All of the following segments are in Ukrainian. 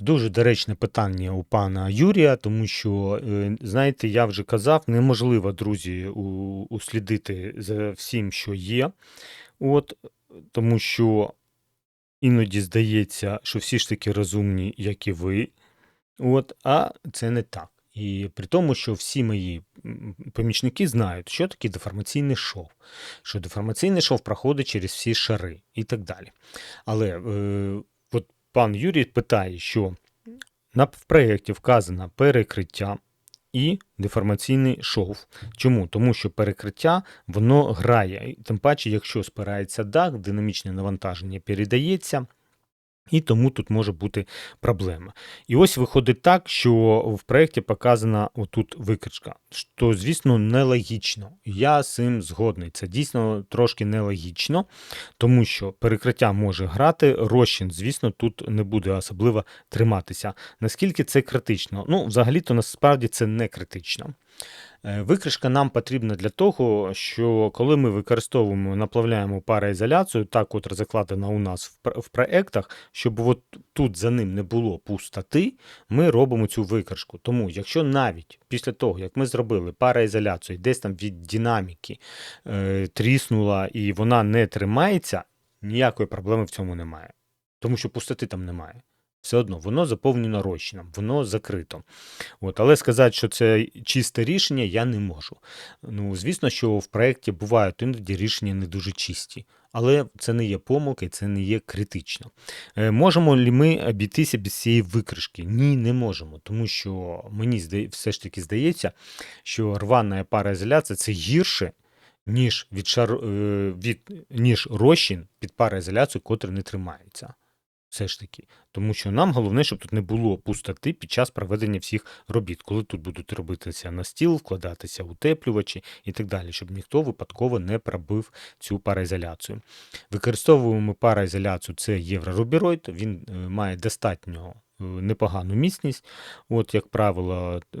Дуже доречне питання у пана Юрія, тому що, е, знаєте, я вже казав, неможливо, друзі, услідити за всім, що є. От, тому що іноді здається, що всі ж таки розумні, як і ви. От, а це не так. І при тому, що всі мої помічники знають, що таке деформаційний шов, що деформаційний шов проходить через всі шари і так далі. Але е, пан Юрій питає, що в проєкті вказано перекриття і деформаційний шов. Чому? Тому що перекриття воно грає. Тим паче, якщо спирається дах, динамічне навантаження передається. І тому тут може бути проблема. І ось виходить так, що в проєкті показана отут викричка, що, звісно, нелогічно. Я з цим згодний. Це дійсно трошки нелогічно, тому що перекриття може грати, розчин, звісно, тут не буде особливо триматися. Наскільки це критично? Ну, взагалі-то насправді це не критично. Е, Викришка нам потрібна для того, що коли ми використовуємо, наплавляємо пароізоляцію, та котра закладена у нас в проектах, щоб от тут за ним не було пустоти, ми робимо цю викришку. Тому, якщо навіть після того, як ми зробили пароізоляцію, десь там від динаміки е, тріснула і вона не тримається, ніякої проблеми в цьому немає. Тому що пустоти там немає. Все одно воно заповнено розчином, воно закрито. От, але сказати, що це чисте рішення, я не можу. Ну, звісно, що в проєкті бувають іноді рішення не дуже чисті, але це не є помилка і це не є критично. Е, можемо ли ми обійтися без цієї викришки? Ні, не можемо, тому що мені все ж таки здається, що рвана пароізоляція це гірше. Ніж від шар, е, від ніж розчин під пароізоляцію, котра не тримається. Все ж таки. Тому що нам головне, щоб тут не було пустоти під час проведення всіх робіт, коли тут будуть робитися на стіл, вкладатися утеплювачі і так далі, щоб ніхто випадково не пробив цю пароізоляцію. Використовуємо пароізоляцію, це єврорубіроїд, він е, має достатньо е, непогану міцність, от, як правило. е,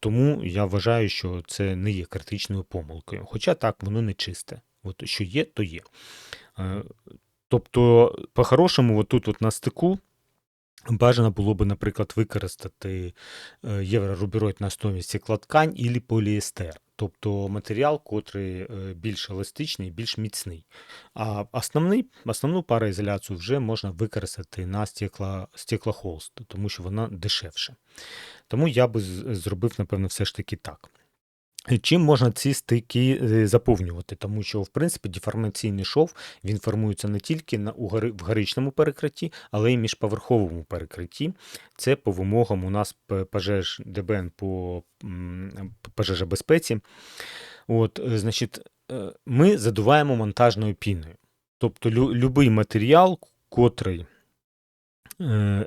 Тому я вважаю, що це не є критичною помилкою. Хоча так, воно не чисте. От що є, то є. Тобто, по-хорошому, отут от на стику бажано було би, наприклад, використати е, єврорубіроїд на основі стеклоткань і поліестер. Тобто матеріал, котрий е, більш еластичний, більш міцний. А основний, основну пароізоляцію вже можна використати на стекло, стеклохолст, тому що вона дешевше. Тому я би зробив, напевно, все ж таки так. Чим можна ці стики е, заповнювати? Тому що, в принципі, деформаційний шов він формується не тільки на, у гори- в горичному перекритті, але й міжповерховому перекритті. Це по вимогам у нас пожеж ДБН по пожежобезпеці. От, е, значить, е, ми задуваємо монтажною піною. Тобто любий матеріал, котрий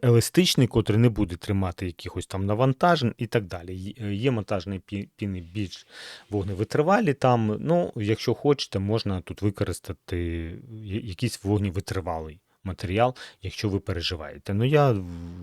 еластичний, котрий не буде тримати якихось там навантажень і так далі. Є- е, монтажні піни більш вогневитривалі. Там, ну, якщо хочете, можна тут використати я- якийсь вогневитривалий матеріал, якщо ви переживаєте. Ну я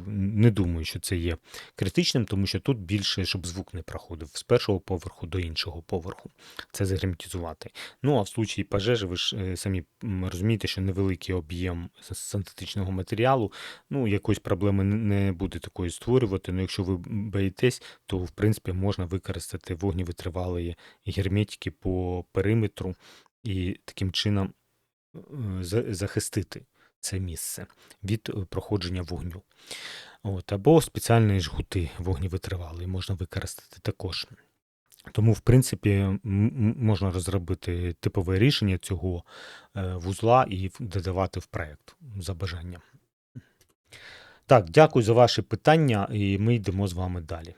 не думаю, що це є критичним, тому що тут більше, щоб звук не проходив з першого поверху до іншого поверху. Це загерметизувати. Ну а в случаї пожежі, ви ж е, самі розумієте, що невеликий об'єм синтетичного матеріалу, ну якоїсь проблеми не- буде такої створювати. Ну якщо ви боїтесь, то в принципі можна використати вогневитривалі герметики по периметру і таким чином е, захистити це місце від е, проходження вогню. От, або спеціальні жгути вогневитривалі можна використати також. Тому, в принципі, можна розробити типове рішення цього е, вузла і додавати в проєкт за бажанням. Так, дякую за ваші питання, і ми йдемо з вами далі.